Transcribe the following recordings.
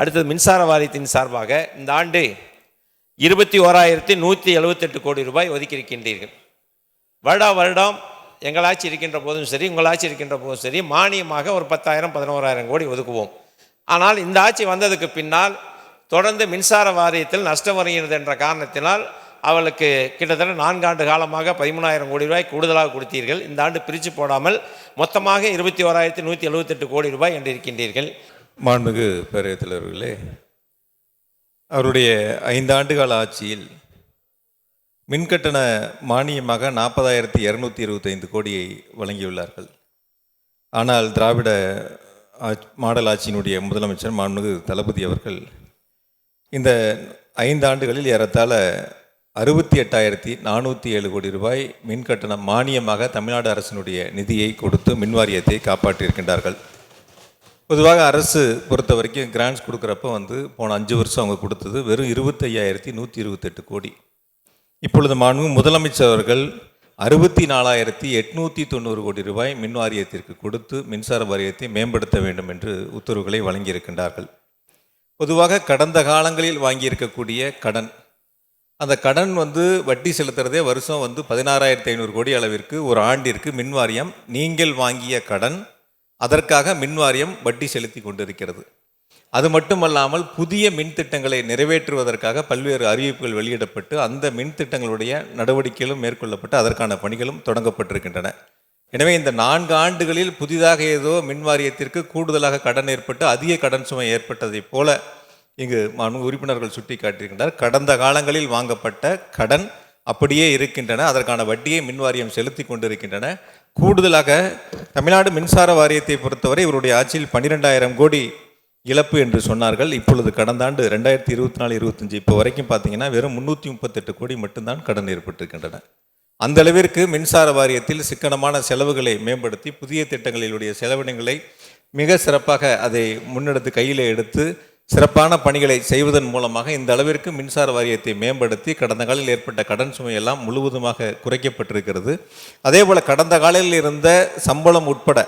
அடுத்தது மின்சார வாரியத்தின் சார்பாக இந்த ஆண்டு இருபத்தி ஓராயிரத்தி நூற்றி எழுபத்தெட்டு கோடி ரூபாய் ஒதுக்கியிருக்கின்றீர்கள். வருடா வருடம் எங்கள் ஆட்சி இருக்கின்ற போதும் சரி உங்கள் ஆட்சி இருக்கின்ற போதும் சரி மானியமாக ஒரு பத்தாயிரம் பதினோராயிரம் கோடி ஒதுக்குவோம். ஆனால் இந்த ஆட்சி வந்ததுக்கு பின்னால் தொடர்ந்து மின்சார வாரியத்தில் நஷ்டம் வருகிறது என்ற காரணத்தினால் அவளுக்கு கிட்டத்தட்ட நான்காண்டு காலமாக பதிமூணாயிரம் கோடி ரூபாய் கூடுதலாக கொடுத்தீர்கள். இந்த ஆண்டு பிரித்து போடாமல் மொத்தமாக இருபத்தி ஓராயிரத்தி நூற்றி எழுபத்தெட்டு கோடி ரூபாய் என்று இருக்கின்றீர்கள். மாண்புமிகு பேரவைத் தலைவர்களே அவருடைய ஐந்தாண்டு கால ஆட்சியில் மின்கட்டண மானியமாக நாற்பதாயிரத்தி இரநூத்தி இருபத்தைந்து கோடியை வழங்கியுள்ளார்கள். ஆனால் திராவிட மாடல் ஆட்சியினுடைய முதலமைச்சர் மாண்புமிகு தளபதி அவர்கள் இந்த ஐந்து ஆண்டுகளில் ஏறத்தாழ அறுபத்தி எட்டாயிரத்தி நானூற்றி ஏழு கோடி ரூபாய் மின் கட்டணம் மானியமாக தமிழ்நாடு அரசினுடைய நிதியை கொடுத்து மின் வாரியத்தை காப்பாற்றியிருக்கின்றார்கள். பொதுவாக அரசு பொறுத்த வரைக்கும் கிராண்ட்ஸ் கொடுக்குறப்ப வந்து போன அஞ்சு வருஷம் அவங்க கொடுத்தது வெறும் இருபத்தையாயிரத்தி நூற்றி இருபத்தெட்டு கோடி. இப்பொழுது மாண்பு முதலமைச்சர் அவர்கள் அறுபத்தி நாலாயிரத்தி எட்நூற்றி தொண்ணூறு கோடி ரூபாய் மின் வாரியத்திற்கு கொடுத்து மின்சார வாரியத்தை மேம்படுத்த வேண்டும் என்று உத்தரவுகளை வழங்கியிருக்கின்றார்கள். பொதுவாக கடந்த காலங்களில் வாங்கியிருக்கக்கூடிய கடன் அந்த கடன் வந்து வட்டி செலுத்துறதே வருஷம் வந்து பதினாறாயிரத்தி ஐநூறு கோடி அளவிற்கு ஒரு ஆண்டிற்கு மின் வாரியம் நீங்கள் வாங்கிய கடன் அதற்காக மின் வாரியம் வட்டி செலுத்தி கொண்டிருக்கிறது. அது மட்டுமல்லாமல் புதிய மின் திட்டங்களை நிறைவேற்றுவதற்காக பல்வேறு அறிவிப்புகள் வெளியிடப்பட்டு அந்த மின் திட்டங்களுடைய நடவடிக்கைகளும் மேற்கொள்ளப்பட்டு அதற்கான பணிகளும் தொடங்கப்பட்டிருக்கின்றன. எனவே இந்த நான்கு ஆண்டுகளில் புதிதாக ஏதோ மின் வாரியத்திற்கு கூடுதலாக கடன் ஏற்பட்டு அதிக கடன் சுமை ஏற்பட்டதைப் போல இங்கு மாண்பு உறுப்பினர்கள் சுட்டி காட்டியிருக்கின்றனர் கடந்த காலங்களில் வாங்கப்பட்ட கடன் அப்படியே இருக்கின்றன. அதற்கான வட்டியை மின் வாரியம் செலுத்தி கொண்டிருக்கின்றன. கூடுதலாக தமிழ்நாடு மின்சார வாரியத்தை பொறுத்தவரை இவருடைய ஆட்சியில் பன்னிரெண்டாயிரம் கோடி இழப்பு என்று சொன்னார்கள். இப்பொழுது கடந்த ஆண்டு ரெண்டாயிரத்தி இருபத்தி நாலு இருபத்தஞ்சு இப்போ வரைக்கும் பார்த்தீங்கன்னா வெறும் முந்நூற்றி முப்பத்தெட்டு கோடி மட்டும்தான் கடன் ஏற்பட்டிருக்கின்றன. அந்த அளவிற்கு மின்சார வாரியத்தில் சிக்கனமான செலவுகளை மேம்படுத்தி புதிய திட்டங்களிலுடைய செலவினங்களை மிக சிறப்பாக அதை முன்னெடுத்து கையில் எடுத்து சிறப்பான பணிகளை செய்வதன் மூலமாக இந்த அளவிற்கு மின்சார வாரியத்தை மேம்படுத்தி கடந்த காலில் ஏற்பட்ட கடன் சுமையெல்லாம் முழுவதுமாக குறைக்கப்பட்டிருக்கிறது. அதே போல் கடந்த காலையில் இருந்த சம்பளம் உட்பட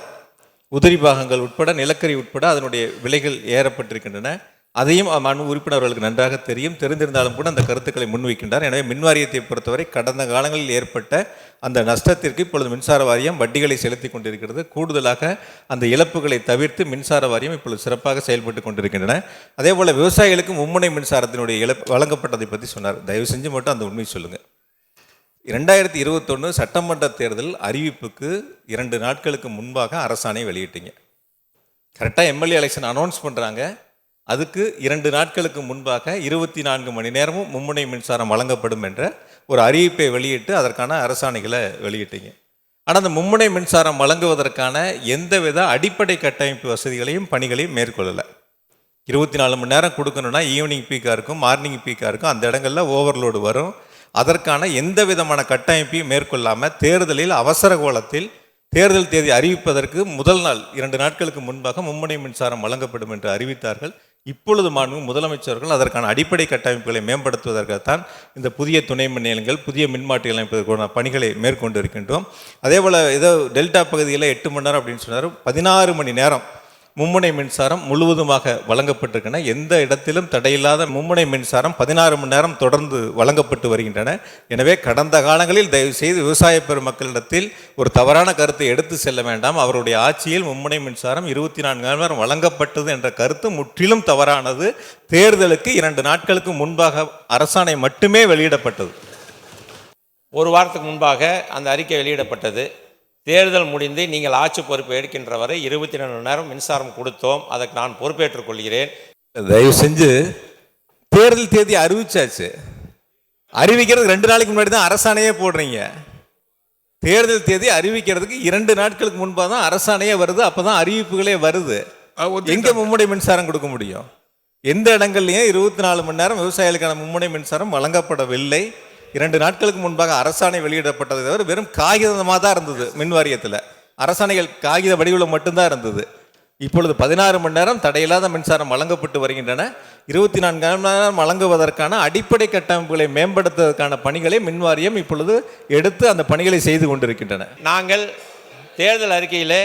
உதிரி பாகங்கள் உட்பட நிலக்கரி உட்பட அதனுடைய விலைகள் ஏறப்பட்டிருக்கின்றன. அதையும் மனு உறுப்பினர்களுக்கு நன்றாக தெரியும். தெரிந்திருந்தாலும் கூட அந்த கருத்துக்களை முன்வைக்கின்றார். எனவே மின் வாரியத்தை பொறுத்தவரை கடந்த காலங்களில் ஏற்பட்ட அந்த நஷ்டத்திற்கு இப்பொழுது மின்சார வாரியம் வட்டிகளை செலுத்தி கொண்டிருக்கிறது. கூடுதலாக அந்த இழப்புகளை தவிர்த்து மின்சார வாரியம் இப்பொழுது சிறப்பாக செயல்பட்டு கொண்டிருக்கின்றன. அதே போல் விவசாயிகளுக்கு மும்முனை மின்சாரத்தினுடைய இழப்பு வழங்கப்பட்டதை பற்றி சொன்னார். தயவு செஞ்சு மட்டும் அந்த உண்மை சொல்லுங்கள் இரண்டாயிரத்தி இருபத்தொன்று சட்டமன்ற தேர்தல் அறிவிப்புக்கு இரண்டு நாட்களுக்கு முன்பாக அரசாணை வெளியிட்டீங்க. கரெக்டாக எம்எல்ஏ எலெக்ஷன் அனௌன்ஸ் பண்ணுறாங்க அதுக்கு இரண்டு நாட்களுக்கு முன்பாக இருபத்தி நான்கு மணி நேரமும் மும்முனை மின்சாரம் வழங்கப்படும் என்ற ஒரு அறிவிப்பை வெளியிட்டு அதற்கான அரசாணைகளை வெளியிட்டீங்க. ஆனால் அந்த மும்முனை மின்சாரம் வழங்குவதற்கான எந்தவித அடிப்படை கட்டமைப்பு வசதிகளையும் பணிகளையும் மேற்கொள்ளலை. இருபத்தி நாலு மணி நேரம் கொடுக்கணும்னா ஈவினிங் பீக்காக இருக்கும் மார்னிங் பீக்காக இருக்கும் அந்த இடங்களில் ஓவர்லோடு வரும். அதற்கான எந்த விதமான கட்டமைப்பையும் மேற்கொள்ளாமல் தேர்தலில் அவசர கோலத்தில் தேர்தல் தேதி அறிவிப்பதற்கு முதல் நாள் இரண்டு நாட்களுக்கு முன்பாக மும்முனை மின்சாரம் வழங்கப்படும் என்று அறிவித்தார்கள். இப்பொழுது மாண்பு முதலமைச்சர்கள் அதற்கான அடிப்படை கட்டமைப்புகளை மேம்படுத்துவதற்காகத்தான் இந்த புதிய துணை மின் நிலையங்கள் புதிய மின்மாற்றி அமைப்பதற்கான பணிகளை மேற்கொண்டு இருக்கின்றோம் அதே போல் ஏதோ டெல்டா பகுதியில் எட்டு மணி நேரம் அப்படின்னு சொன்னார். பதினாறு மணி நேரம் மும்முனை மின்சாரம் முழுவதுமாக வழங்கப்பட்டிருக்கின்றன. எந்த இடத்திலும் தடையில்லாத மும்முனை மின்சாரம் பதினாறு மணி நேரம் தொடர்ந்து வழங்கப்பட்டு வருகின்றன. எனவே கடந்த காலங்களில் தயவு செய்து விவசாய பெருமக்களிடத்தில் ஒரு தவறான கருத்தை எடுத்து செல்ல வேண்டாம். அவருடைய ஆட்சியில் மும்முனை மின்சாரம் இருபத்தி நான்கு மணி நேரம் வழங்கப்பட்டது என்ற கருத்து முற்றிலும் தவறானது. தேர்தலுக்கு இரண்டு நாட்களுக்கு முன்பாக அரசாணை மட்டுமே வெளியிடப்பட்டது. ஒரு வாரத்துக்கு முன்பாக அந்த அறிக்கை வெளியிடப்பட்டது. தேர்தல் முடிந்து நீங்கள் ஆட்சி பொறுப்பு எடுக்கின்ற வரை இருபத்தி ரெண்டு மணி நேரம் மின்சாரம் கொடுத்தோம். அதற்கு நான் பொறுப்பேற்றுக் கொள்கிறேன். தயவு செஞ்சு தேர்தல் தேதி அறிவிச்சாச்சு. அறிவிக்கிறது ரெண்டு நாளைக்கு முன்னாடி தான் அரசாணையே போடுறீங்க. தேர்தல் தேதி அறிவிக்கிறதுக்கு இரண்டு நாட்களுக்கு முன்பாக தான் அரசாணையே வருது. அப்பதான் அறிவிப்புகளே வருது. எங்க மும்முனை மின்சாரம் கொடுக்க முடியும்? எந்த இடங்கள்லையும் இருபத்தி நாலு மணி நேரம் விவசாயிகளுக்கான மும்முனை மின்சாரம் வழங்கப்படவில்லை. இரண்டு நாட்களுக்கு முன்பாக அரசாணை வெளியிடப்பட்டதை தவிர வெறும் காகிதமாக தான் இருந்தது மின் வாரியத்தில். அரசாணைகள் காகித வடிவில் மட்டும்தான் இருந்தது. இப்பொழுது பதினாறு மணி நேரம் தடையில்லாத மின்சாரம் வழங்கப்பட்டு வருகின்றன. இருபத்தி நான்கு மணி நேரம் வழங்குவதற்கான அடிப்படை கட்டமைப்புகளை மேம்படுத்துவதற்கான பணிகளை மின் வாரியம் இப்பொழுது எடுத்து அந்த பணிகளை செய்து கொண்டிருக்கின்றன. நாங்கள் தேர்தல் அறிக்கையிலே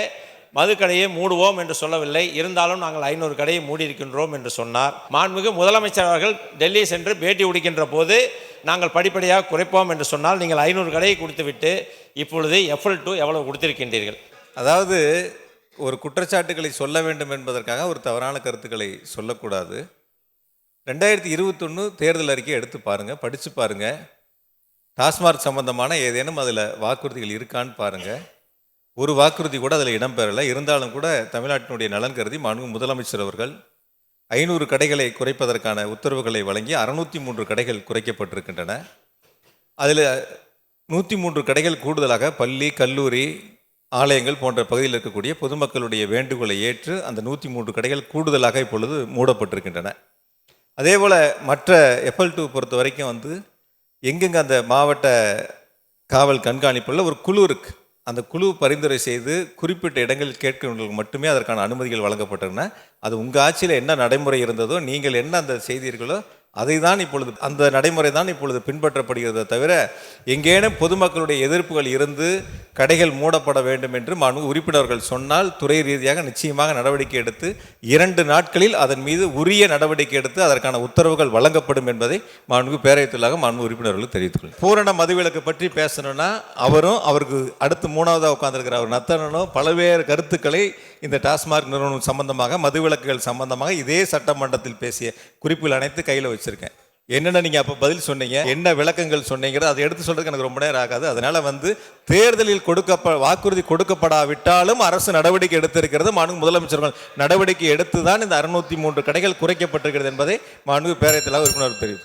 மதுக்கடையை மூடுவோம் என்று சொல்லவில்லை. இருந்தாலும் நாங்கள் ஐநூறு கடையை மூடியிருக்கின்றோம் என்று சொன்னார். மாண்புமிகு முதலமைச்சர் அவர்கள் டெல்லி சென்று பேட்டி உடிக்கின்ற போது நாங்கள் படிப்படியாக குறைப்போம் என்று சொன்னால் நீங்கள் ஐநூறு கடையை கொடுத்துவிட்டு இப்பொழுது எஃப்எல் டூ எவ்வளவு கொடுத்திருக்கின்றீர்கள்? அதாவது ஒரு குற்றச்சாட்டுகளை சொல்ல வேண்டும் என்பதற்காக ஒரு தவறான கருத்துக்களை சொல்லக்கூடாது. ரெண்டாயிரத்தி இருபத்தொன்று தேர்தல் அறிக்கை எடுத்து பாருங்கள் படித்து பாருங்கள் டாஸ்மார்க் சம்பந்தமான ஏதேனும் அதில் வாக்குறுதிகள் இருக்கான்னு பாருங்கள் ஒரு வாக்குறுதி கூட அதில் இடம்பெறலை. இருந்தாலும் கூட தமிழ்நாட்டினுடைய நலன் கருதி மாண்பு முதலமைச்சர் அவர்கள் ஐநூறு கடைகளை குறைப்பதற்கான உத்தரவுகளை வழங்கி அறுநூற்றி மூன்று கடைகள் குறைக்கப்பட்டிருக்கின்றன. அதில் நூற்றி மூன்று கடைகள் கூடுதலாக பள்ளி கல்லூரி ஆலயங்கள் போன்ற பகுதியில் இருக்கக்கூடிய பொதுமக்களுடைய வேண்டுகோளை ஏற்று அந்த நூற்றி மூன்று கடைகள் கூடுதலாக இப்பொழுது மூடப்பட்டிருக்கின்றன. அதேபோல் மற்ற எஃப்எல் டூ பொறுத்த வரைக்கும் வந்து எங்கெங்கே அந்த மாவட்ட காவல் கண்காணிப்பில் ஒரு குழு இருக்குது அந்த குழு பரிந்துரை செய்து குறிப்பிட்ட இடங்களில் கேட்கிறவங்களுக்கு மட்டுமே அதற்கான அனுமதிகள் வழங்கப்பட்டிருந்தன அது உங்கள் ஆட்சியில் என்ன நடைமுறை இருந்ததோ நீங்கள் என்ன அந்த செய்தீர்களோ அதை தான் இப்பொழுது அந்த நடைமுறை தான் இப்பொழுது பின்பற்றப்படுகிறதே தவிர எங்கேனும் பொதுமக்களுடைய எதிர்ப்புகள் இருந்து கடைகள் மூடப்பட வேண்டும் என்று மாண்பு உறுப்பினர்கள் சொன்னால் துறை ரீதியாக நிச்சயமாக நடவடிக்கை எடுத்து இரண்டு நாட்களில் அதன் மீது உரிய நடவடிக்கை எடுத்து அதற்கான உத்தரவுகள் வழங்கப்படும் என்பதை மாண்பு பேரவைத்துள்ளாக மாண்பு உறுப்பினர்களுக்கு தெரிவித்துள்ளேன் பூரண மதுவிலக்கு பற்றி பேசணும்னா அவரும் அவருக்கு அடுத்து மூணாவதாக உட்கார்ந்திருக்கிற அவர் நத்தனனும் பல்வேறு கருத்துக்களை இந்த டாஸ்மார்க் நிறுவனம் சம்பந்தமாக மதுவிலக்குகள் சம்பந்தமாக இதே சட்டமன்றத்தில் பேசிய குறிப்புகள் அனைத்து கையில் வச்சிருக்கேன். என்னென்ன நீங்கள் அப்போ பதில் சொன்னீங்க என்ன விளக்கங்கள் சொன்னீங்கிறத அதை எடுத்து சொல்கிறதுக்கு எனக்கு ரொம்ப நேரம் ஆகாது. அதனால் வந்து தேர்தலில் கொடுக்க வாக்குறுதி கொடுக்கப்படாவிட்டாலும் அரசு நடவடிக்கை எடுத்திருக்கிறது. மாண்பு முதலமைச்சர்கள் நடவடிக்கை எடுத்து தான் இந்த அறுநூற்றி மூன்று கடைகள் குறைக்கப்பட்டிருக்கிறது என்பதை மாண்பு பேரவைத்தில் உறுப்பினர் தெரிவித்தார்.